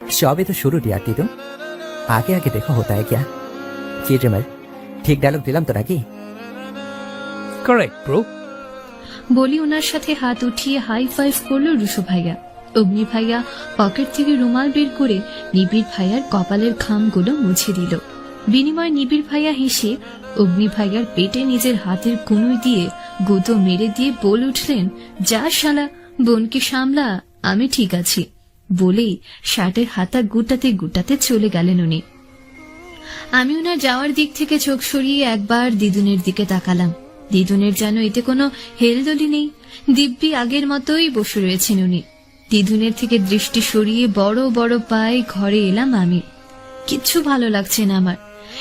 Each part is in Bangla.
সবে তো শুরু ডিয়ার দিদুন আগে আগে देखो होता है क्या जी ड्रीमर ঠিক ডায়লগ দিলাম তো নাকি কারেক্ট ব্রো বলি ওনার সাথে হাত উঠিয়ে হাই ফাইভ করলো রুশো ভাইয়া অগ্নি ভাইয়া পকেট থেকে রুমাল বের করে নিবিড় ভাইয়ার কপালের খামগুলো মুছে দিল বিনিময় নিবিড় ভাইয়া হেসে অগ্নি ভাইয়ার পেটে নিজের হাতের কুনুই দিয়ে গুঁতো মেরে দিয়ে বল উঠলেন, যা শালা, বোনকে সামলা, আমি ঠিক আছি। বলেই শার্টের হাতা গুটাতে গুটাতে চলে গেলেন উনি। আমি ওনার যাওয়ার দিক থেকে চোখ সরিয়ে একবার দিদুনের দিকে তাকালাম। দিদুনের যেন এতে কোনো হেলদলি নেই। দিব্যি আগের মতোই বসে রয়েছেন উনি। দিদুনের থেকে দৃষ্টি সরিয়ে বড় বড় পায়ে ঘরে এলাম আমি। কিচ্ছু ভালো লাগছে না আমার।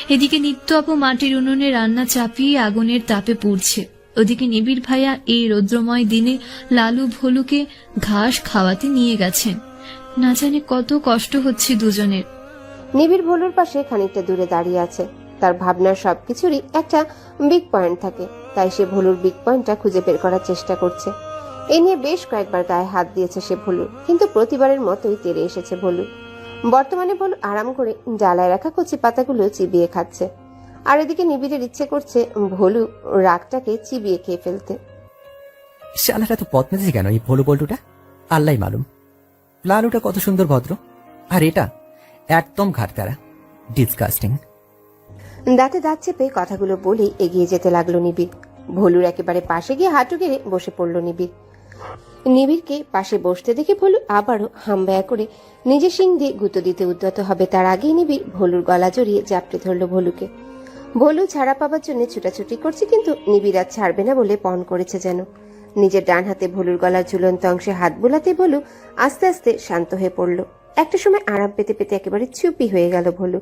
এদিকে নিত্য মাটির উনুনে রান্না চাপিয়ে আগুনের তাপে পুড়ছে। ওদিকে নিবিড় ভাইয়া এই রৌদ্রময় দিনে লালু ভলুকে ঘাস খাওয়াতে নিয়ে গেছেন না জানে কত কষ্ট হচ্ছে দুজনের। নিবিড় ভলুর পাশে খানিকটা দূরে দাঁড়িয়ে আছে। তার ভাবনার সবকিছুরই একটা বিগ পয়েন্ট থাকে। তাই সে ভলুর বিগ পয়েন্টটা খুঁজে বের করার চেষ্টা করছে। এ নিয়ে বেশ কয়েকবার গায়ে হাত দিয়েছে সে ভোলু, কিন্তু প্রতিবারের মতোই তেরে এসেছে ভোলু। বর্তমানে ভোলু আরাম করে জ্বালায় রাখা কচি পাতাগুলো চিবিয়ে খাচ্ছে। আর এদিকে নিবিড়ের ইচ্ছে করছে ভলু রাগটাকে চিবিয়ে খেয়ে ফেলতে। শালাটা তো পথ কেন এই ভোলু বল্টুটা? আল্লাহ মালুম। লালুটা কত সুন্দর ভদ্র। আর এটা একদম ঘাটতারা ডিসকাস্টিং দাঁতে দাঁত চেপে কথাগুলো বলে এগিয়ে যেতে লাগল নিবিড়। ভলুর একেবারে পাশে গিয়ে হাঁটু গেড়ে বসে পড়ল নিবিড়। নিবিড়কে পাশে বসতে দেখে ভলু আবারও হামবায়া করে নিজের সিং দিয়ে গুঁতো দিতে উদ্যত হবে। তার আগেই নিবিড় ভলুর গলা জড়িয়ে জাপটে ধরল ভোলুকে। ভোলু ছাড়া পাবার জন্য ছুটাছুটি করছে, কিন্তু নিবিড় ছাড়বে না বলে পণ করেছে যেন। নিজের ডান হাতে ভোলুর গলার ঝুলন্ত অংশে হাত বোলাতে ভোলু আস্তে আস্তে শান্ত হয়ে পড়ল। একটা সময় আরাম পেতে পেতে একেবারে চুপি হয়ে গেল ভোলু।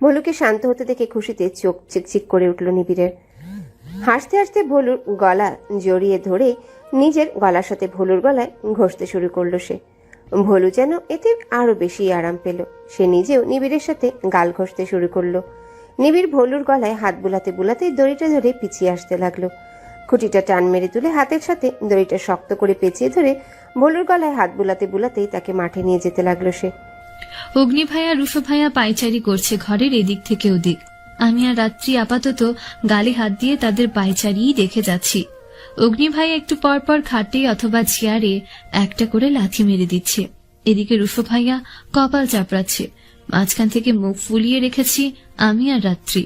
ভোলুকে শান্ত হতে দেখে খুশিতে চোখ চিকচিক করে উঠল নিবিড়ের। হাসতে হাসতে ভোলুর গলা জড়িয়ে ধরে নিজের গলার সাথে ভোলুর গলায় ঘষতে শুরু করল সে। ভোলু যেন এতে আরও বেশি আরাম পেল। সে নিজেও নিবিড়ের সাথে গাল ঘষতে শুরু করল। নিবিড় ভোলুর গলায় হাত বুলাতে বুলাতে দড়িটা ধরে পিছিয়ে আসতে লাগল। খুঁটিটা টান মেরে তুলে হাতের সাথে দড়িটা শক্ত করে পেঁচিয়ে ধরে ভোলুর গলায় হাত বুলাতে বুলাতেই তাকে মাঠে নিয়ে যেতে লাগল সে। অগ্নি ভাইয়া রুশো ভাইয়া পায়চারি করছে ঘরের এদিক থেকে ওদিক। আমি আর রাত্রি আপাতত গালে হাত দিয়ে তাদের পায়চারিই দেখে যাচ্ছি। অগ্নি ভাইয়া একটু পর পর খাটে অথবা চেয়ারে একটা করে লাথি মেরে দিচ্ছে। এদিকে রুশো ভাইয়া কপাল চাপড়াচ্ছে। মাঝখান থেকে মুখ ফুলিয়ে রেখেছি আমি আর রাত্রি।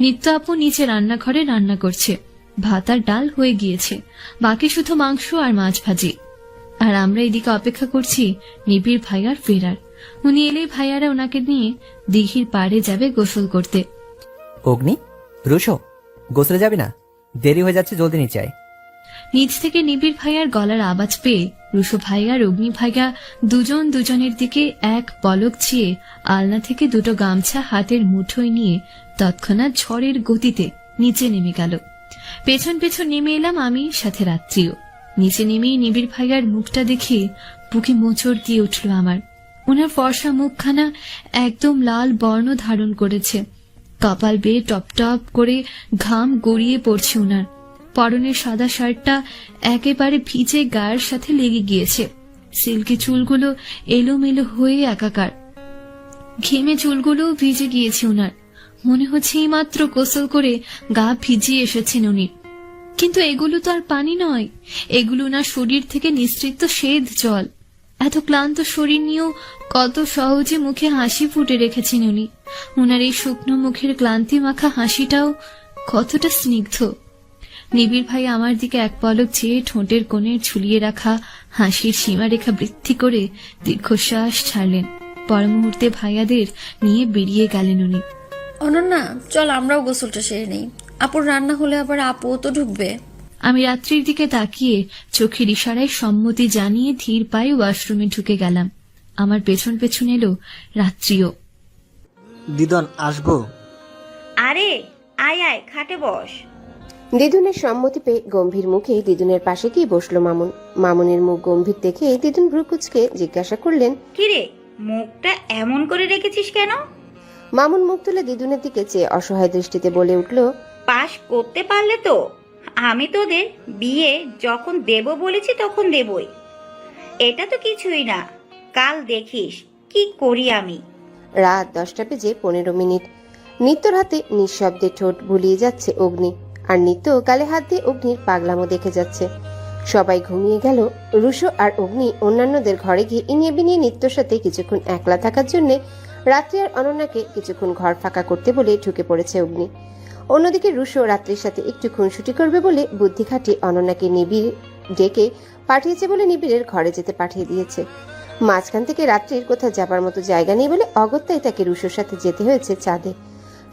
নিত্য আপু নিচে রান্নাঘরে রান্না করছে। ভাত আর ডাল হয়ে গিয়েছে। বাকি শুধু মাংস আর মাছ ভাজি। আর আমরা এদিকে অপেক্ষা করছি নিবিড় ভাইয়ার ফেরার। উনি এলেই ভাইয়ারা ওনাকে নিয়ে দিঘির পাড়ে যাবে গোসল করতে। অগ্নি রুশো গোসলে যাবে না? দেরি হয়ে যাচ্ছে জলদি নিচে আয়। নিচ থেকে নিবিড় ভাইয়ার গলার আওয়াজ পেয়ে রুশো ভাইয়ার অগ্নি ভাইয়া দুজন দুজনের দিকে এক পলক ছিয়ে আলনা থেকে দুটো গামছা হাতের মুঠোয় নিয়ে তৎক্ষণাৎ ঝড়ের গতিতে নিচে নেমে গেল। পেছন পেছন নেমে এলাম আমি, সাথে রাত্রিও। নিচে নেমেই নিবিড় ভাইয়ার মুখটা দেখে বুকে মোচড় দিয়ে উঠল আমার। ওনার ফর্সা মুখখানা একদম লাল বর্ণ ধারণ করেছে। কপাল বেয়ে টপ টপ করে ঘাম গড়িয়ে পড়ছে ওনার পরনের সাদা শার্টটা একেবারে ভিজে গায়ের সাথে লেগে গিয়েছে। সিল্কি চুলগুলো এলোমেলো হয়ে একাকার। ঘেমে চুলগুলোও ভিজে গিয়েছে ওনার মনে হচ্ছে এই মাত্র গোসল করে গা ভিজিয়ে এসেছেন উনি। কিন্তু এগুলো তো আর পানি নয়। এগুলো ওনার শরীর থেকে নিঃসৃত শ্বেত জল। এত ক্লান্ত শরীর নিয়েও কত সহজে মুখে হাসি ফুটে রেখেছেন উনি। ওনার এই শুকনো মুখের ক্লান্তি মাখা হাসিটাও কতটা স্নিগ্ধ। নিবিড় ভাই আমার দিকে এক পলক চেয়ে ঠোঁটের কোণে ঝুলিয়ে রাখা হাসির সীমারেখা বৃদ্ধি করে দীর্ঘশ্বাস ছাড়লেন। পর মুহূর্তে ভাইয়াদের নিয়ে বেরিয়ে গেলেন উনি। অনন্যা চল আমরাও গোসলটা সেরে নেই। আপুর রান্না হলে আবার আপুও তো ঢুকবে। আমি রাত্রির দিকে তাকিয়ে চোখের ইশারায় সম্মতি জানিয়ে ধীর পায়ে ওয়াশরুমে ঢুকে গেলাম। আমার পেছন পেছন এলো রাত্রিও। দিদন আসব? আরে আয় আয় খাটে বস। দিদুনের সম্মতি পেয়ে গম্ভীর মুখে দিদুনের পাশে গিয়ে বসল মামুন। মামুনের মুখ গম্ভীর দেখে দিদুন ভ্রুকুচকে জিজ্ঞাসা করলেন কিরে মুখটা এমন করে রেখেছিস কেন? মামুন মুখ তুলে দিদুনের দিকে চেয়ে অসহায় দৃষ্টিতে বলে উঠল পাশ করতে পারলে তো। আমি তোদের বিয়ে যখন দেব বলেছি তখন দেবই। এটা তো কিছুই না। কাল দেখিস কি করি আমি। রাত দশটা বেজে পনেরো মিনিট। নিত্যর হাতে নিঃশব্দে ঠোঁট ভুলিয়ে যাচ্ছে অগ্নি। আর নিত্য গালে হাত দিয়ে অগ্নির পাগলামো দেখে যাচ্ছে। সবাই ঘুমিয়ে গেল। রুশো আর অগ্নি অন্যান্যদের ঘরে গিয়ে ইনিয়ে বিনিয়ে নিত্যর সাথে কিছুক্ষণ একলা থাকার জন্য রাত্রি আর অনন্যাকে কিছুক্ষণ ঘর ফাঁকা করতে বলে ঢুকে পড়েছে অগ্নি। অন্যদিকে রুশো রাত্রির সাথে একটু খুনসুটি করবে বলে বুদ্ধি খাটিয়ে অনন্যাকে নিবিড় ডেকে পাঠিয়েছে বলে নিবিড়ের ঘরে যেতে পাঠিয়ে দিয়েছে। মাঝখান থেকে রাত্রির কোথাও যাবার মতো জায়গা নেই বলে অগত্যাই তাকে রুশোর সাথে যেতে হয়েছে চাঁদে।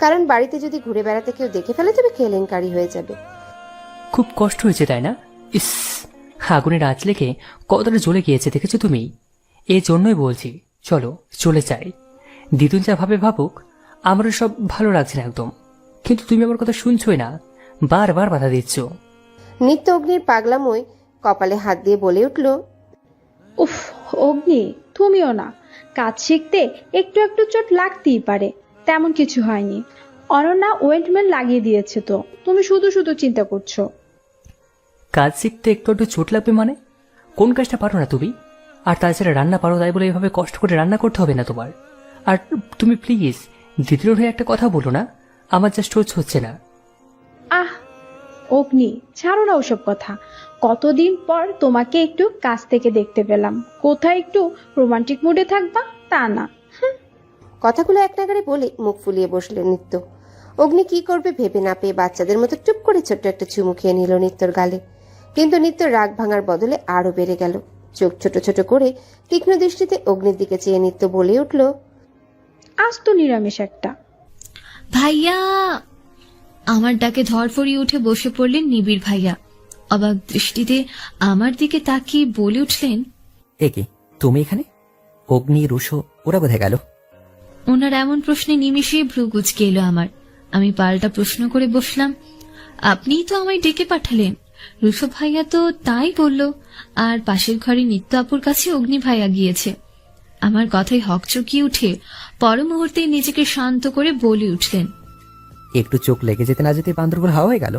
কারণ বাড়িতে যদি ঘুরে বেড়াতে কেউ দেখে ফেলে তবে কেলেঙ্কারি হয়ে যাবে। খুব কষ্ট হয়েছে তাই না? ইস আগুনের আঁচ লেগে কতটা জ্বলে গিয়েছে দেখেছ তুমি? এই জন্যই বলছি চলো চলে যাই। দ্বিতীয় যা ভাবে ভাবুক আমারও সব ভালো লাগছে না একদম। কিন্তু তুমি আমার কথা শুনছোই না বারবার বাধা দিচ্ছ। নিত্য অগ্নির পাগলাময় কপালে হাত দিয়ে বলে উঠল উফ অগ্নি তুমিও না। কাজ শিখতে একটু একটু চোট লাগতেই পারে। তেমন কিছু হয়নি। অনন্যা ওয়েন্টমেন্ট লাগিয়ে দিয়েছে তো। তুমি শুধু শুধু চিন্তা করছ। কাজ শিখতে একটু একটু চোট লাগবে মানে? কোন কাজটা পারো না তুমি? আর তাছাড়া রান্না পারো তাই বলে এভাবে কষ্ট করে রান্না করতে হবে না তোমার। আর তুমি প্লিজ দ্বিতীয় হয়ে একটা কথা বলো না। আমার জাস্ট সহ্য হচ্ছে না। আহ অগ্নি ছাড়ো না ওসব কথা। কতদিন পর তোমাকে একটু কাছ থেকে দেখতে পেলাম। কোথায় একটু রোমান্টিক মুডে থাকবা তা না। কথাগুলো এক নাগারে বলে মুখ ফুলিয়ে বসলেন নিত্য। অগ্নি কি করবে ভেবে না পেয়ে বাচ্চাদের মতো চুপ করে ছোট্ট একটা চুমু খেয়ে নিল নিত্যর গালে। কিন্তু নিত্য রাগ ভাঙার বদলে আরও বেড়ে গেল। চোখ ছোট ছোট করে তীক্ষ্ণ দৃষ্টিতে অগ্নির দিকে চেয়ে নিত্য বলে উঠল আজ তো নিরামিষ একটা। ভাইয়া আমার ডাকে ধরফড়িয়ে উঠে বসে পড়লেন নিবিড় ভাইয়া। অবাক দৃষ্টিতে আমার দিকে তাকিয়ে বলে উঠলেন এ কি তুমি এখানে? অগ্নি রুশো ওরা কোথায় গেল। ওনার এমন প্রশ্নে নিমিশে ভ্রু কুচকে এলো আমার। আমি পাল্টা প্রশ্ন করে বসলাম আপনিই তো আমায় ডেকে পাঠালেন। রুশো ভাইয়া তো তাই বলল আর পাশের ঘরে নিত্য আপুর কাছে অগ্নি ভাইয়া গিয়েছে। আমার কথায় হকচকিয়ে উঠে পর মুহূর্তে নিজেকে শান্ত করে বলে উঠলেন একটু চোখ লেগে যেতে না যেতে বান্দরগুলো হাওয়া হয়ে গেল।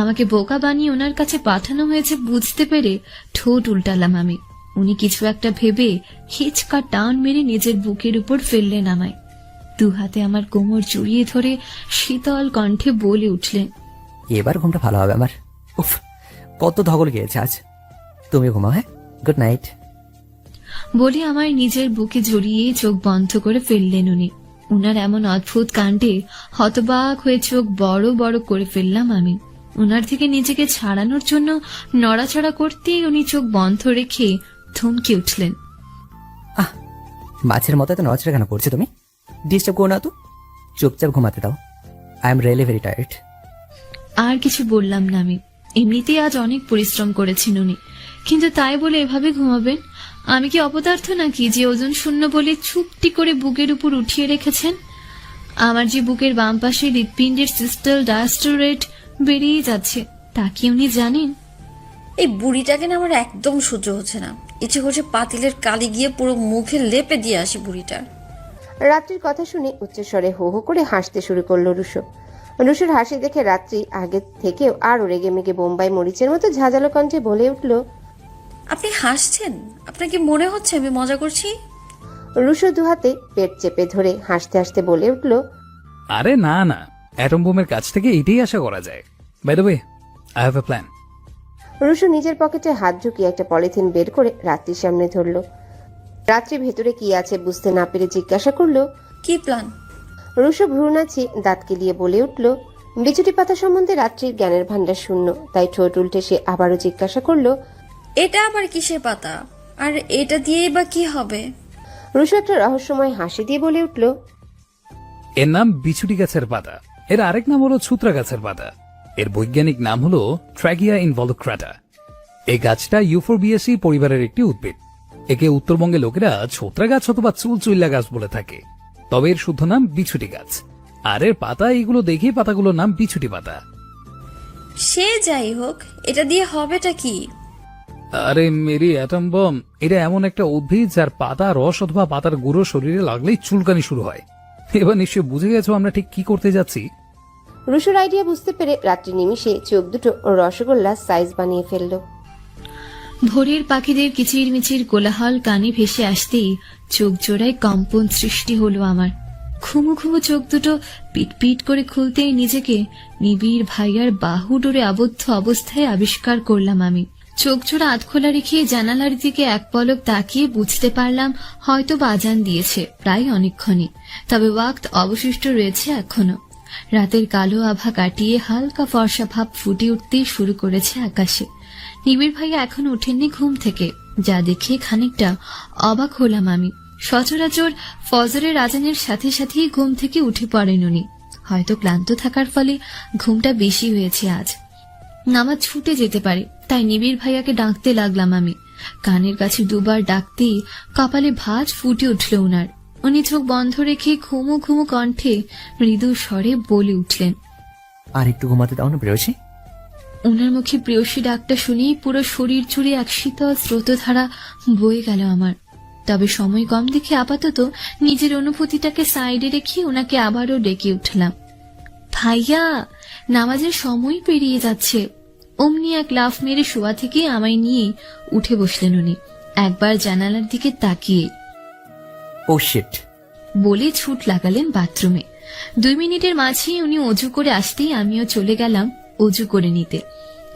আমাকে বোকা বানিয়ে ওনার কাছে পাঠানো হয়েছে বুঝতে পেরে ঠোঁট উল্টালাম আমি। উনি কিছু একটা ভেবে হিচকা টান মেরে নিজের বুকের উপর ফেললেন আমায়। দু হাতে আমার কোমর জড়িয়ে ধরে শীতল কণ্ঠে বলে উঠলেন এবার ঘুমটা ভালো হবে আমার। উফ কত ধগল গিয়েছে আজ। তুমি ঘুমাও হ্যাঁ? গুড নাইট বলে আমার নিজের বুকে জড়িয়ে চোখ বন্ধ করে ফেললেন উনি। উনার এমন অদ্ভুত কাণ্ডে হতবাক হয়ে চোখ বড় বড় করে ফেললাম আমি। উনার থেকে নিজেকে ছাড়ানোর জন্য নড়াচড়া করতেই উনি চোখ বন্ধ রেখে থমকে উঠলেন। আহ মাছের মতো এত নজরে কেন করছে তুমি? ডিস্টার্ব করো না তো। চুপচাপ ঘুমাতে দাও। I am really very tired আর কিছু বললাম না আমি। এমনিতেই আজ অনেক পরিশ্রম করেছেন উনি। কিন্তু তাই বলে এভাবে ঘুমাবেন? আমি কি অপদার্থ নাকি যে ওজন শূন্য বলে চুপটি করে বুকের উপর উঠিয়ে রেখেছেন? আমার যে বুকের বাম পাশে হৃৎপিণ্ডের সিস্টাল ডায়াস্টোরেট বেরিয়ে যাচ্ছে তা কি উনি জানেন? এই বুড়িটাকে না আমার একদম সহ্য হচ্ছে না। ইচ্ছে করছে পাতিলের কালি গিয়ে পুরো মুখে লেপে দিয়ে আসি বুড়িটার রাত্রির কথা শুনে উচ্চস্বরে হো হো করে হাসতে শুরু করল রুশো। রুশোর হাসি দেখে রাত্রি আগে থেকেও আরও রেগে মেগে বোম্বাই মরিচের মতো ঝাঁঝালো কণ্ঠে বলে উঠল আপনি হাসছেন? আপনার কি মনে হচ্ছে আমি মজা করছি? রুশো দুহাতে পেট চেপে ধরে হাসতে হাসতে বলে উঠল আরে না না। অ্যাটম বোমের কাছ থেকে এটাই আশা করা যায়। By the way I have a plan Russo নিজের পকেটে হাত ঢুকিয়ে একটা পলিথিন বের করে রাত্রির সামনে ধরল। রাত্রি ভেতরে কি আছে বুঝতে না পেরে জিজ্ঞাসা করল কি প্ল্যান? রুশো ভ্রু নাচি দাঁত কেলিয়ে বলে উঠল বিছুটি পাতা সম্বন্ধে রাত্রির জ্ঞানের ভান্ডার শূন্য তাই ঠোঁট উল্টে সে আবারও জিজ্ঞাসা করল এটা আবার কিসের পাতা? আর এটা দিয়েই বা কি হবে? রুশো একটা রহস্যময় হাসি দিয়ে বলে উঠল এর নাম বিছুটি গাছের পাতা। এর আরেক নাম হলো ছুত্রা গাছের পাতা। এর বৈজ্ঞানিক নাম হলো ট্র্যাগিয়া ইনভলক্রাটা এই গাছটা ইউফোরবিয়াসি পরিবারের একটি উদ্ভিদ। একে উত্তরবঙ্গে লোকেরা ছোত্রা গাছ অথবা চুলচুল্লা গাছ বলে থাকে। তবে এর শুদ্ধ নাম বিছুটি গাছ। আর এর পাতা এগুলো দেখে পাতাগুলোর নাম বিছুটি পাতা। সে যাই হোক এটা দিয়ে হবেটা কি? আরে মেরি অ্যাটম বম এটা এমন একটা উদ্ভিদ যার পাতা রস অথবা পাতার গুঁড়ো শরীরে লাগলেই চুলকানি শুরু হয়। এবার নিশ্চয়ই বুঝে গেছো আমরা ঠিক কি করতে যাচ্ছি? রুশুর আইডিয়া বুঝতে পেরে রাত্রি নিমিষে চোখ দুটো রসগোল্লা সাইজ বানিয়ে ফেলল। ভোরের পাখিদের কিচির মিচির কোলাহল কানে ভেসে আসতেই চোখ জোড়ায় কম্পন সৃষ্টি হলো আমার। ঘুমু ঘুমু চোখ দুটো পিট পিট করে খুলতেই নিজেকে নিবিড় ভাইয়ার বাহু ডোরে আবদ্ধ অবস্থায় আবিষ্কার করলাম আমি। চোখ জোড়া আধখোলা রেখে জানালার দিকে এক পলক তাকিয়ে বুঝতে পারলাম হয়তো বাজান দিয়েছে প্রায় অনেকক্ষণই, তবে ওয়াক্ত অবশিষ্ট রয়েছে এখনও। রাতের কালো আভা কাটিয়ে হালকা ফর্সা ভাব ফুটে উঠতেই শুরু করেছে আকাশে। নিবিড় ভাইয়া এখন ওঠেননি ঘুম থেকে, যা দেখে খানিকটা অবাক হলাম আমি। সচরাচর ফজরের আজানের সাথে সাথেই ঘুম থেকে উঠে পড়েন উনি। হয়তো ক্লান্ত থাকার ফলে ঘুমটা বেশি হয়েছে আজ। নামাজ ছুটে যেতে পারে, তাই নিবিড় ভাইয়াকে ডাকতে লাগলাম আমি। কানের কাছে দুবার ডাকতেই কপালে ভাঁজ ফুটে উঠল উনার। উনি চোখ বন্ধ রেখে ঘুমো ঘুমো কণ্ঠে মৃদু স্বরে বলে উঠলেন আর একটু ঘুমাতে দাও না প্রেয়সী। ওনার মুখে প্রেয়সী ডাকটা শুনেই পুরো শরীর জুড়ে এক শীতল স্রোতধারা বয়ে গেল আমার। তবে সময় কম দেখে আপাতত নিজের অনুভূতিটাকে সাইডে রেখে ওনাকে আবারও ডেকে উঠলাম। ভাইয়া নামাজের সময় পেরিয়ে যাচ্ছে। অমনি এক লাফ মেরে শোয়া থেকে আমায় নিয়ে উঠে বসলেন উনি। একবার জানালার দিকে তাকিয়ে ও শিট বলে ছুট লাগালেন বাথরুমে। দুই মিনিটের মাঝেই উনি অজু করে আসতেই আমিও চলে গেলাম অজু করে নিতে।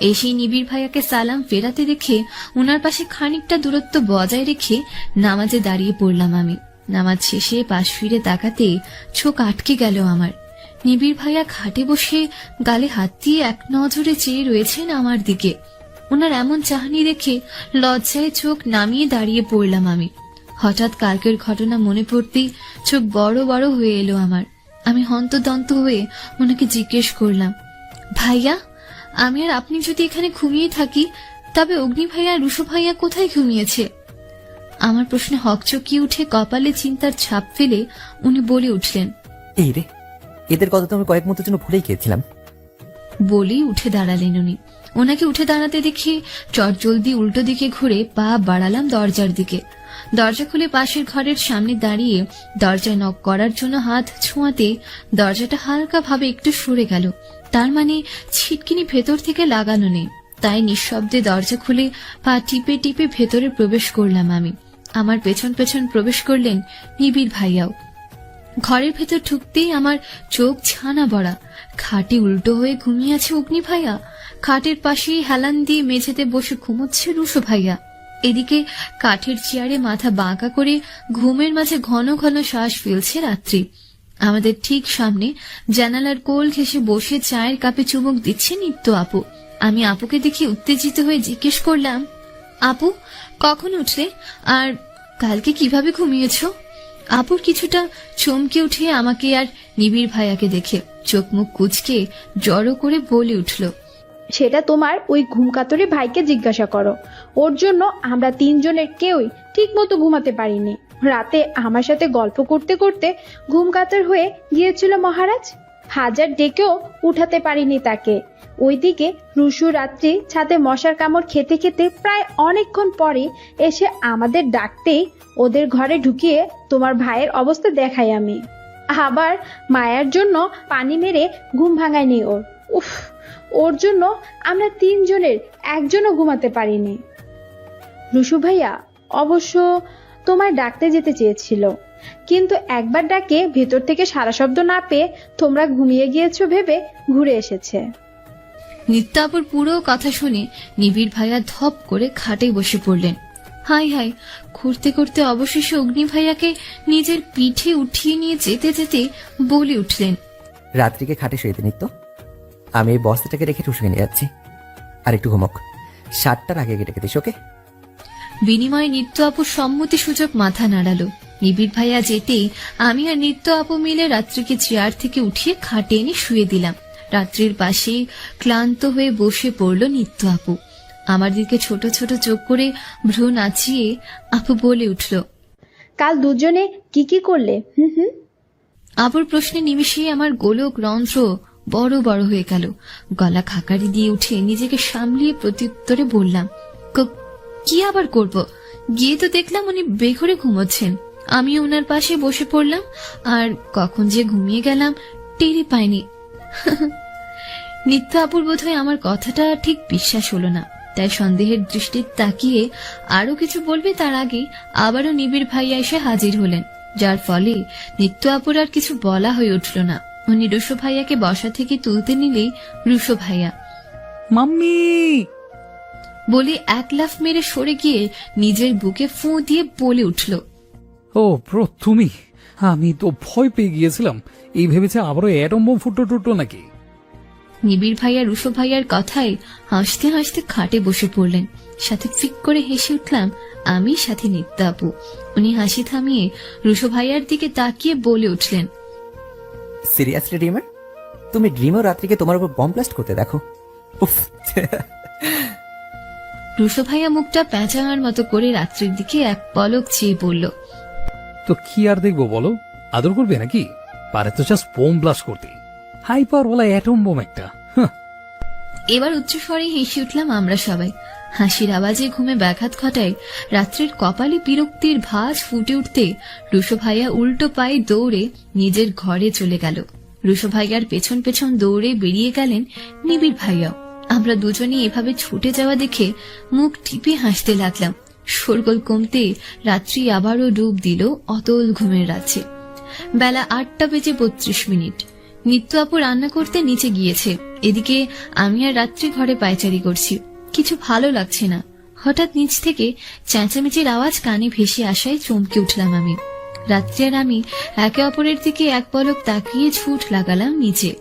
এসেই নিবিড় ভাইয়াকে সালাম ফেরাতে দেখে ওনার পাশে খানিকটা দূরত্ব বজায় রেখে নামাজে দাঁড়িয়ে পড়লাম আমি। নামাজ শেষে পাশ ফিরে তাকাতে চোখ আটকে গেল আমার। নিবিড় ভাইয়া খাটে বসে গালে হাত দিয়ে এক নজরে চেয়ে রয়েছেন আমার দিকে। ওনার এমন চাহনি দেখে লজ্জায় চোখ নামিয়ে দাঁড়িয়ে পড়লাম আমি। হঠাৎ কালকের ঘটনা মনে পড়তেই চোখ বড় বড় হয়ে এলো আমার। আমি হন্তদন্ত হয়ে ওনাকে জিজ্ঞেস করলাম ভাইয়া আমি আর আপনি যদি এখানে ঘুমিয়ে থাকি তবে অগ্নি ভাইয়া রুশো ভাইয়া কোথায় ঘুমিয়েছে? আমার প্রশ্নে হকচকিয়ে উঠে কপালে চিন্তার ছাপ ফেলে উনি বলে উঠলেন এই রে এদের কথা তো আমি কয়েক মুহূর্তের জন্য ভুলেই গিয়েছিলাম। বলেই উঠে দাঁড়ালেন উনি। ওনাকে উঠে দাঁড়াতে দেখে চট জলদি উল্টো দিকে ঘুরে পা বাড়ালাম দরজার দিকে। দরজা খুলে পাশের ঘরের সামনে দাঁড়িয়ে দরজায় নক করার জন্য হাত ছোঁয়াতে দরজাটা হালকা ভাবে একটু সরে গেল। তার মানে ছিটকিনি ভেতর থেকে লাগানো নেই। তাই নিঃশব্দে দরজা খুলে পা টিপে টিপে ভেতরে প্রবেশ করলাম আমি। আমার পেছন পেছন প্রবেশ করলেন নিবিড় ভাইয়াও। ঘরের ভেতর ঢুকতেই আমার চোখ ছানা বড়া। খাটে উল্টো হয়ে ঘুমিয়ে আছে অগ্নি ভাইয়া। খাটের পাশেই হেলান দিয়ে মেঝেতে বসে ঘুমোচ্ছে রুশো ভাইয়া। এদিকে কাঠের চেয়ারে মাথা বাঁকা করে ঘুমের মাঝে ঘন ঘন শ্বাস ফেলছে রাত্রি। আমাদের ঠিক সামনে জানালার কোল ঘেসে বসে চায়ের কাপে চুমুক দিচ্ছে নিত্য আপু। আমি আপুকে দেখে উত্তেজিত হয়ে জিজ্ঞেস করলাম, আপু, কখন উঠলে? আর কালকে কীভাবে ঘুমিয়েছ? আপুর কিছুটা চমকে উঠে আমাকে আর নিবিড় ভাইয়াকে দেখে চোখ মুখ কুচকে জড়ো করে বলে উঠল সেটা তোমার ওই ঘুমকাতরে ভাইকে জিজ্ঞাসা করো। ওর জন্য আমরা তিনজনের কেউই ঠিক মতো ঘুমাতে পারিনি। রাতে আমার সাথে গল্প করতে করতে ঘুমকাতর হয়ে গিয়েছিল মহারাজ। হাজার ডেকেও উঠাতে পারিনি তাকে। ওইদিকে রুশু রাত্রি ছাদে মশার কামড় খেতে খেতে প্রায় অনেকক্ষণ পরে এসে আমাদের ডাকতেই ওদের ঘরে ঢুকিয়ে তোমার ভাইয়ের অবস্থা দেখাই আমি। আবার মায়ার জন্য পানি মেরে ঘুম ভাঙায়নি ওর। উফ ওর জন্য আমরা তিনজনের একজনও ঘুমাতে পারিনি। রুশু ভাইয়া অবশ্য তোমায় ডাকতে যেতে চেয়েছিল কিন্তু একবার ডাকে ভেতর থেকে সারা শব্দ না পেয়ে তোমরা ঘুমিয়ে গিয়েছো ভেবে ঘুরে এসেছে। নিত্যাপুর পুরো কথা শুনে নিবিড় ভাইয়া ধপ করে খাটে বসে পড়লেন। হাই হাই ঘুরতে ঘুরতে অবশেষে অগ্নি ভাইয়াকে নিজের পিঠে উঠিয়ে নিয়ে যেতে যেতে বলে উঠলেন। রাত্রিকে খাটে শুয়েতে নিত্য। আমি এই বস্তাটাকে রেখে টুসুকে নিয়ে যাচ্ছি। আর একটু ঘুমক। সাতটার আগে কেটে কেটে ওকে বিনিময়ে নিত্য আপুর সম্মতি সূচক মাথা নাড়ালো। নিবিড় ভাইয়া যেতেই আমি আর নিত্য আপু মিলে রাত্রিকে চেয়ার থেকে উঠিয়ে খাটে এনে শুয়ে দিলাম। রাত্রির পাশে ক্লান্ত হয়ে বসে পড়ল নিত্য আপু। আমার দিকে ছোট ছোট চোখ করে ভ্রু নাচিয়ে আপু বলে উঠল কাল দুজনে কি কি করলে? হুম হুম। আপুর প্রশ্নে নিমিশেই আমার গোলক রন্ধ্র বড় বড় হয়ে গেল। গলা খাকারি দিয়ে উঠে নিজেকে সামলিয়ে প্রত্যুত্তরে বললাম, "ক- আবার করব? গিয়ে তো দেখলাম উনি বেঘরে ঘুমোচ্ছেন। আমি ওনার পাশে বসে পড়লাম, আর কখন যে ঘুমিয়ে গেলাম টেরি পাইনি। নিত্য আপুর বোধহয় আমার কথাটা ঠিক বিশ্বাস হলো না। তাই সন্দেহের দৃষ্টি তাকিয়ে আরও কিছু বলবে তার আগে আবারও নিবিড় ভাইয়া এসে হাজির হলেন, যার ফলে নিত্য আপুর আর কিছু বলা হয়ে উঠল না। উনি রুশো ভাইয়াকে বসা থেকে তুলতে নিলেই রুশো ভাইয়া। মাম্মি! বলে এক লাফ মেরে সরে গিয়ে নিজের বুকে ফুঁ দিয়ে বলে উঠল ও ব্রো তুমি আমি তো ভয় পেয়ে গিয়েছিলাম। এই ভেবেছে আবারও অ্যাটম বোম ফুটো টুটো নাকি? নিবিড় ভাইয়া রুশো ভাইয়ার কথায় হাসতে হাসতে খাটে বসে পড়লেন। সাথে ফিক করে হেসে উঠলাম আমি সাথে নিত্য আপু। উনি হাসি থামিয়ে রুশো ভাইয়ার দিকে তাকিয়ে বলে উঠলেন সিরিয়াসলি ড্রিমার তুমি ড্রিমও রাত্রিকে তোমার উপর বম ব্লাস্ট করতে দেখো। উফ। রুশো ভাইয়া মুখটা প্যাঁচাঙার মতো করে রাত্রির দিকে এক পলক চেয়ে বলল তো কি আর দেখব বলো? আদর করবে নাকি? পারে তো জাস্ট বোম ব্লাস্ট করতে হাইপার ওলা অ্যাটম বোম একটা। এবার উচ্চস্বরে হেসে উঠলাম আমরা সবাই। হাসির আওয়াজে ঘুমে ব্যাঘাত ঘটায় রাত্রির কপালে বিরক্তির ভাঁজ ফুটে উঠতে রুশো ভাইয়া উল্টো পায়ে দৌড়ে নিজের ঘরে চলে গেল। রুশো ভাইয়ার পেছন পেছন দৌড়ে বেরিয়ে গেলেন নিবিড় ভাইয়াও। আমরা দুজনে এভাবে ছুটে যাওয়া দেখে মুখ টিপে হাসতে লাগলাম। শোরগোল কমতে রাত্রি আবারও ডুব দিল অতল ঘুমের রাজ্যে। বেলা আটটা বেজে বত্রিশ মিনিট। নিত্য আপু রান্না করতে নিচে গিয়েছে। এদিকে আমি আর রাত্রি ঘরে পায়চারি করছি। কিছু ভালো লাগছে না। হঠাৎ নিচ থেকে চেঁচামেচির আওয়াজ কানে ভেসে আসায় চমকে উঠলাম আমি। রাত্রি আমি একে অপরের দিকে এক পলক তাকিয়ে ছুট লাগালাম নিচে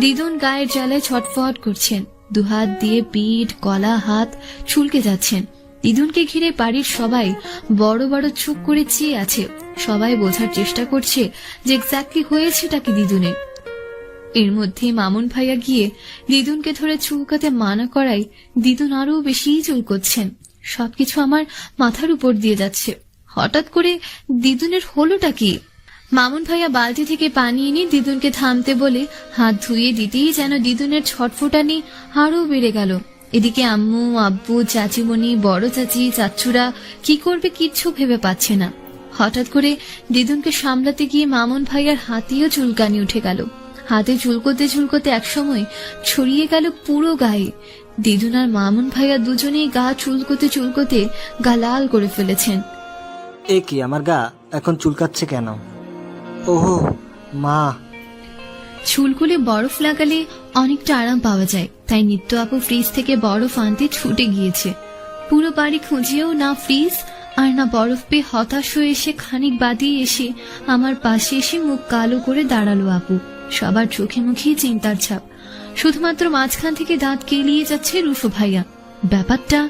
দিদুন গায়ের জ্বালায় ছটফট করছেন, দুহাত দিয়ে পিঠ, গলা, হাত চুলকে যাচ্ছেন। দিদুনকে ঘিরে বাড়ির সবাই বড় বড় চুপ করে চেয়ে আছে। সবাই বোঝার চেষ্টা করছে যে এক্স্যাক্টলি হয়েছেটা কি দিদুনের। এর মধ্যে মামুন ভাইয়া গিয়ে দিদুনকে ধরে চুলকাতে মানা করায় দিদুন আরও বেশি চুলকোচ্ছেন সবকিছু আমার মাথার উপর দিয়ে যাচ্ছে। হঠাৎ করে দিদুনের হলোটা কি? মামুন ভাইয়া বালতি থেকে পানি এনে দিদুনকে থামতে বলে হাত ধুয়ে দিতেই যেন দিদুনের ছটফটানি আরও বেড়ে গেল। এদিকে আম্মু, আব্বু, চাচিমণি, বড় চাচি, চাচুরা কি করবে কিচ্ছু ভেবে পাচ্ছে না। হঠাৎ করে দিদুনকে সামলাতে গিয়ে মামুন ভাইয়ার হাতেও চুলকানি উঠে গেল। হাতে চুলকোতে চুলকোতে একসময় ছড়িয়ে গেল পুরো গায়ে। দিদুন আর মামুন ভাইয়া দুজনেই গা চুলকোতে চুলকোতে গা লাল করে ফেলেছেন। এ কি আমার গা এখন চুলকাচ্ছে কেন? ওহো মা। চুলকুলে বরফ লাগালে অনেকটা আরাম পাওয়া যায় তাই নিত্য আপু ফ্রিজ থেকে বরফ আনতে ছুটে গিয়েছে। পুরো বাড়ি খুঁজিয়েও না ফ্রিজ আর না বরফ পেয়ে হতাশ হয়ে এসে খানিক বাদিয়ে এসে আমার পাশে এসে মুখ কালো করে দাঁড়াল আপু। সবার চোখে মুখে চিন্তার ছাপ। শুধুমাত্র মাঝখান থেকে দাঁত কেলিয়ে যাচ্ছে রুশো ভাইয়া। ব্যাপারটা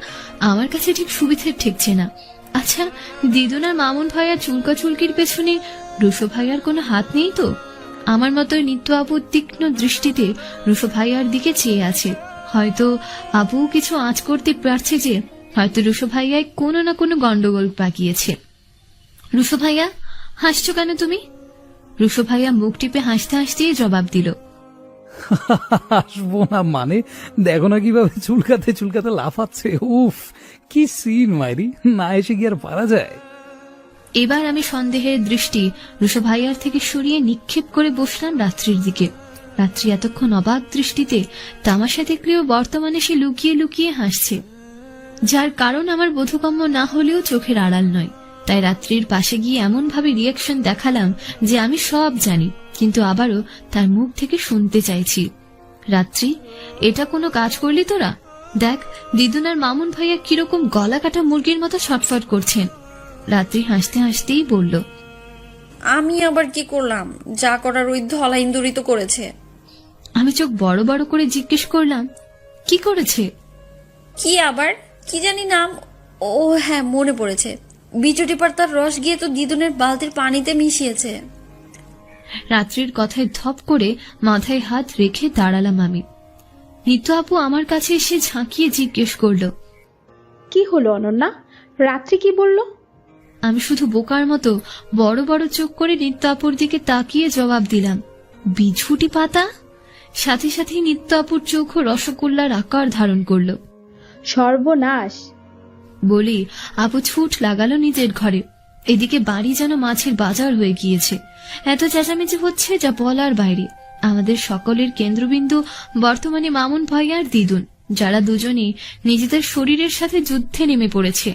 আমার কাছে ঠিক সুবিধের ঠেকছে না। আচ্ছা দিদুন আর মামুন ভাইয়ার চুলকা চুলকির পেছনে রুশো ভাইয়ার কোনো হাত নেই তো? আমার মতো নিত্য আপু তীক্ষ্ণ দৃষ্টিতে রুশো ভাইয়ার দিকে চেয়ে আছে। হয়তো আপু কিছু আঁচ করতে পারছে যে হয়তো রুশো ভাইয়ায় কোনো না কোনো গন্ডগোল পাকিয়েছে। রুশো ভাইয়া, হাসছো কেন তুমি? রুশো ভাইয়া মুখ টিপে হাসতে হাসতেই জবাব দিল। আসব না মানে? দেখো না কীভাবে চুলকাতে চুলকাতে লাফাচ্ছে। উফ কি সিন মাইরি। না এসে কি আর পারা যায়? এবার আমি সন্দেহের দৃষ্টি রুশো ভাইয়ার থেকে সরিয়ে নিক্ষেপ করে বসলাম রাত্রির দিকে। রাত্রি এতক্ষণ অবাক দৃষ্টিতে তামাশা দেখলেও বর্তমানে সে লুকিয়ে লুকিয়ে হাসছে। যার কারণ আমার বোধগম্য না হলেও চোখের আড়াল নয়। তাই রাত্রির পাশে গিয়ে এমন ভাবে রিয়াকশন দেখালাম যে আমি সব জানি কিন্তু আবারও তার মুখ থেকে শুনতে চাইছি। রাত্রি এটা কোনো কাজ করলি তোরা? দেখ দিদুন আর মামুন ভাইয়া কীরকম গলা কাটা মুরগির মতো ছটফট করছেন। রাত্রি হাসতে হাসতেই বলল আমি আবার কি করলাম? যা করার ওই ধলা ইন্দুরি তো করেছে। আমি চোখ বড় বড় করে জিজ্ঞেস করলাম কি করেছে? কি আবার? কি জানি নাম? ও হ্যাঁ মনে পড়েছে। বিচুটি পাতার রস গিয়ে তো দিদুনের বালতির পানিতে মিশিয়েছে। রাত্রির কথায় ধপ করে মাথায় হাত রেখে দাঁড়ালাম আমি নিত্য আপু আমার কাছে এসে ঝাঁকিয়ে জিজ্ঞেস করল কি হলো অনন্যা? রাত্রি কি বলল? আমি শুধু বোকার মতো বড় বড় চোখ করে নিত্য আপুর দিকে তাকিয়ে জবাব দিলাম বিছুটি পাতা? সাথে সাথে নিত্য আপুর চোখও রসগোল্লার আকার ধারণ করল। সর্বনাশ। বলি, আপু ছুট লাগালো নিজের ঘরে। এদিকে বাড়ি যেন মাছের বাজার হয়ে গিয়েছে। এত চেঁচামেচি হচ্ছে যা বলার বাইরে। আমাদের সকলের কেন্দ্রবিন্দু বর্তমানে মামুন ভাই আর দিদুন যারা দুজনেই নিজেদের শরীরের সাথে যুদ্ধে নেমে পড়েছে।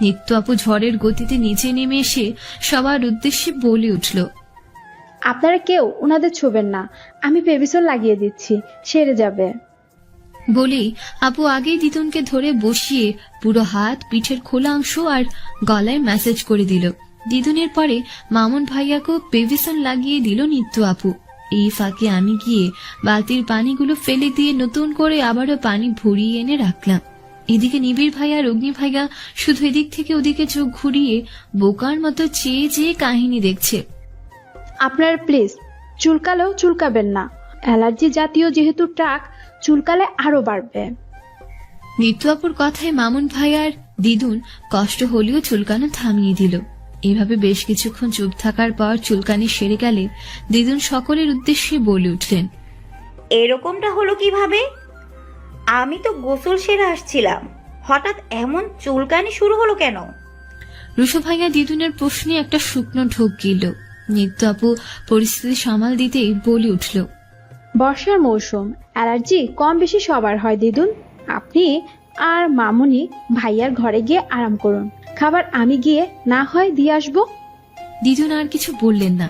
নিত্য আপু ঝড়ের গতিতে নিচে নেমে এসে সবার উদ্দেশ্যে বলে উঠল, আপনারা কেউ ওনাদের ছোবেন না। আমি পেবিসন লাগিয়ে দিচ্ছি, সেরে যাবে। বলেই আপু, আগেই দিদুনকে ধরে বসিয়ে পুরো হাত, পিঠের খোলা অংশ আর গলায় ম্যাসেজ করে দিল। দিদুনের পরে মামুন ভাইয়াকেও পেভিসন লাগিয়ে দিল নিত্য আপু। এই ফাঁকে আমি গিয়ে বালতির পানিগুলো ফেলে দিয়ে নতুন করে আবারও পানি ভরিয়ে এনে রাখলাম। এদিকে নিবিড় ভাইয়া আর অগ্নি ভাইয়া শুধু এদিক থেকে ওদিকে চোখ ঘুরিয়ে বোকার মতো চেয়ে চেয়ে কাহিনী দেখছে। আপনার প্লিজ চুলকালেও চুলকাবেন না। অ্যালার্জি জাতীয় যেহেতু ট্রাক চুলকালে আরও বাড়বে। নিত্যুয়াপুর কথায় মামুন ভাই আর দিদুন কষ্ট হলেও চুলকানো থামিয়ে দিল। এভাবে বেশ কিছুক্ষণ চুপ থাকার পর চুলকানি সেরে গেলে দিদুন সকলের উদ্দেশ্যে বলে উঠলেন এরকমটা হলো কীভাবে? আমি তো গোসল সেরে আসছিলাম। হঠাৎ এমন চুলকানি শুরু হলো কেন? রুশো ভাইয়া দিদুনের প্রশ্নে একটা শুকনো ঢোক গিল নিত্য আপু পরিস্থিতি সামাল দিতেই বলে উঠল বর্ষার মৌসুম, অ্যালার্জি কম বেশি সবার হয় দিদুন আপনি আর মামুনি ভাইয়ার ঘরে গিয়ে আরাম করুন। খাবার আমি গিয়ে না হয় দিয়ে আসব। দিদুন আর কিছু বললেন না।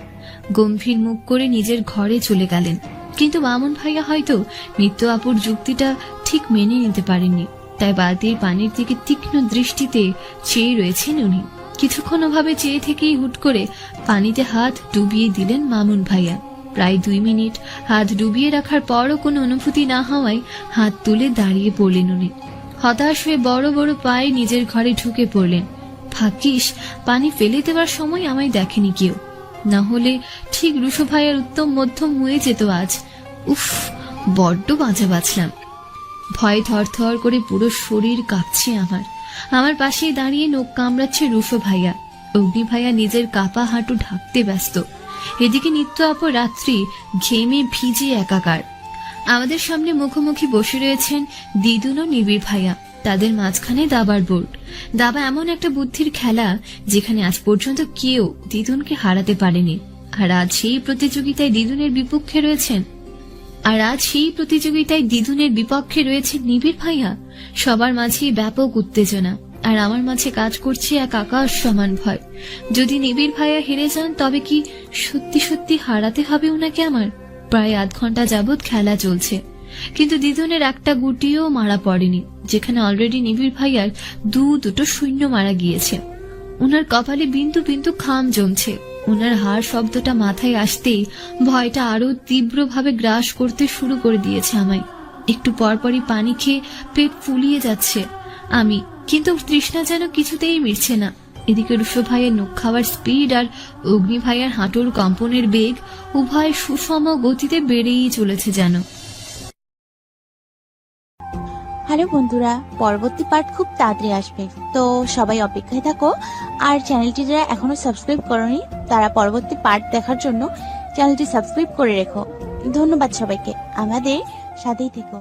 গম্ভীর মুখ করে নিজের ঘরে চলে গেলেন। কিন্তু মামুন ভাইয়া হয়তো নিত্য আপুর যুক্তিটা ঠিক মেনে নিতে পারেননি। তাই বালতির পানির দিকে তীক্ষ্ণ দৃষ্টিতে চেয়ে রয়েছেন উনি। কিছুক্ষণ ওভাবে চেয়ে থেকেই হুট করে পানিতে হাত ডুবিয়ে দিলেন মামুন ভাইয়া। প্রায় দুই মিনিট হাত ডুবিয়ে রাখার পরও কোনো অনুভূতি না হওয়ায় হাত তুলে দাঁড়িয়ে পড়লেন উনি। হতাশ হয়ে বড় বড় পায়ে নিজের ঘরে ঢুকে পড়লেন। ভাগ্যিস, পানি ফেলে দেওয়ার সময় আমায় দেখেনি কেউ। না হলে ঠিক রুশো ভাইয়ের উত্তম মধ্যম হয়ে যেত আজ। উফ, বড্ড বাঁচা বাঁচলাম। ভয় থরথর করে পুরো শরীর কাঁপছে আমার। আমার পাশেই দাঁড়িয়ে নখ কামড়াচ্ছে রুশো ভাইয়া। অগ্নি ভাইয়া নিজের কাপা হাঁটু ঢাকতে ব্যস্ত। এদিকে নিত্য আপ রাত্রি ঘেমে ভিজে একাকার। আমাদের সামনে মুখোমুখি বসে রয়েছেন দিদুন ও নিবিড় ভাইয়া। তাদের মাঝখানে দাবার বোর্ড। দাবা এমন একটা বুদ্ধির খেলা যেখানে আজ পর্যন্ত কেউ দিদুনকে হারাতে পারেনি। আর আজ সেই প্রতিযোগিতায় দিদুনের বিপক্ষে রয়েছেন। আর আজ সেই প্রতিযোগিতায় দিদুনের বিপক্ষে রয়েছে নিবিড় ভাইয়া। সবার মাঝেই ব্যাপক উত্তেজনা। আর আমার মাঝে কাজ করছে এক আকাশ সমান ভয়। যদি নিবিড় ভাইয়া হেরে যান, তবে কি সত্যি সত্যি হারাতে হবে ওনাকে আমার? প্রায় আধ ঘণ্টা যাবৎ খেলা চলছে। কিন্তু দিদুনের একটা গুটিও মারা পড়েনি, যেখানে অলরেডি নিবিড় ভাইয়ার দু দুটো শূন্য মারা গিয়েছে। ওনার কপালে বিন্দু বিন্দু খাম জমছে। ওনার হার শব্দটা মাথায় আসতেই ভয়টা আরও তীব্রভাবে গ্রাস করতে শুরু করে দিয়েছে আমায়। একটু পরপরই পানি খেয়ে পেট ফুলিয়ে যাচ্ছে। আমি কিন্তু তৃষ্ণা যেন কিছুতেই মিটছে না। এদিকে রুশো ভাইয়ের নখ খাওয়ার স্পিড আর অগ্নি ভাইয়ের হাঁটুর কম্পনের বেগ উভয় সুষম গতিতে বেড়েই চলেছে যেন। হ্যালো বন্ধুরা, পরবর্তী পার্ট খুব তাড়াতাড়ি আসবে। তো সবাই অপেক্ষায় থাকো, আর চ্যানেলটি যারা এখনও সাবস্ক্রাইব করনি, তারা পরবর্তী পার্ট দেখার জন্য চ্যানেলটি সাবস্ক্রাইব করে রেখো। ধন্যবাদ সবাইকে, আমাদের সাথেই থেকো।